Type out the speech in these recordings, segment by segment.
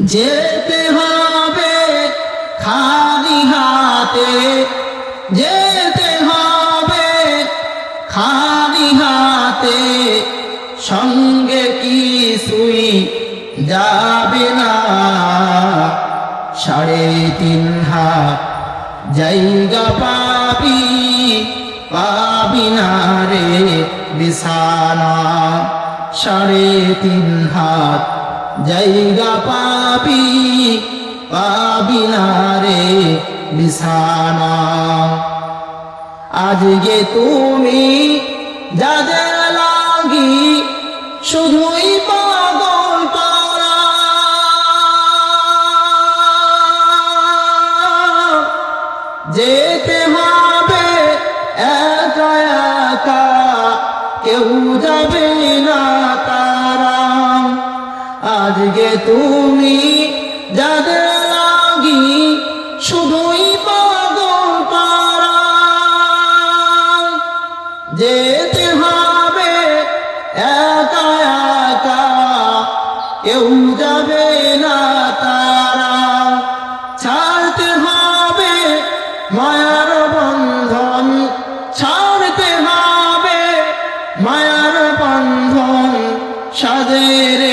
যেতে হবে খালি হাতে। যেতে হবে খালি হাতে। সঙ্গে কিছুই যাবে না। সাড়ে তিন হাত জায়গা পাবি পাবি না রে বিছানা। সাড়ে তিন হাত জায়গা পাবি পাবি না রে বিছানা। আজকে তুমি যাদের লাগি শুধুই পাগল যেতে হবে একা একা, কেউ যাবে আজকে তুমি যাদের লাগি শুধুই পাগল পারা যেতে হবে একা একা, কেউ যাবে না তারা। ছাড়তে হবে মায়ার বন্ধন, ছাড়তে হবে মায়ার বন্ধন সাদের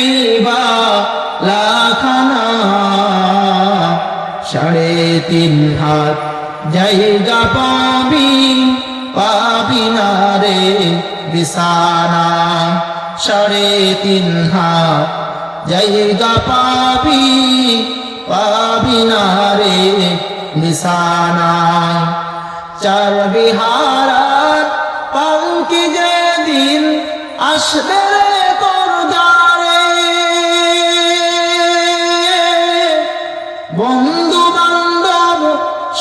সাড়ে তিন হাত। জায়গা পাবি পাবি না রে বিছানা। সাড়ে তিন হাত। জায়গা পাবি পাবি না রে বিছানা। চার বিহারাত পালকি যেদিন আসবে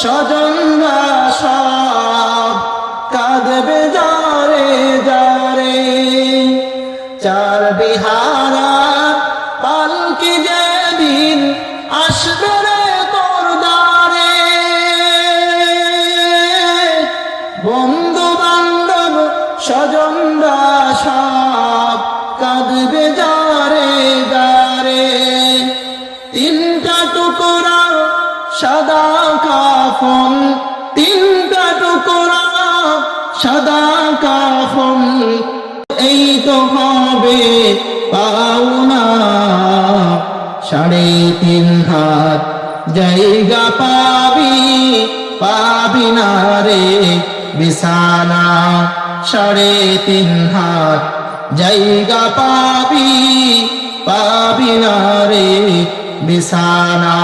স্বজনরা সব কাঁদবে যারে যারে চার বিহারা পালকি যেদিন আসবে রে তোর দ্বারে? বন্ধু বান্ধব স্বজনরা সব কাঁদবে যারে সাদা কাফন, এই তো হবে পাওনা। সাড়ে তিন হাত জায়গা পাবি পাবি না রে বিছানা। সাড়ে তিন হাত জায়গা পাবি পাবি না রে বিছানা।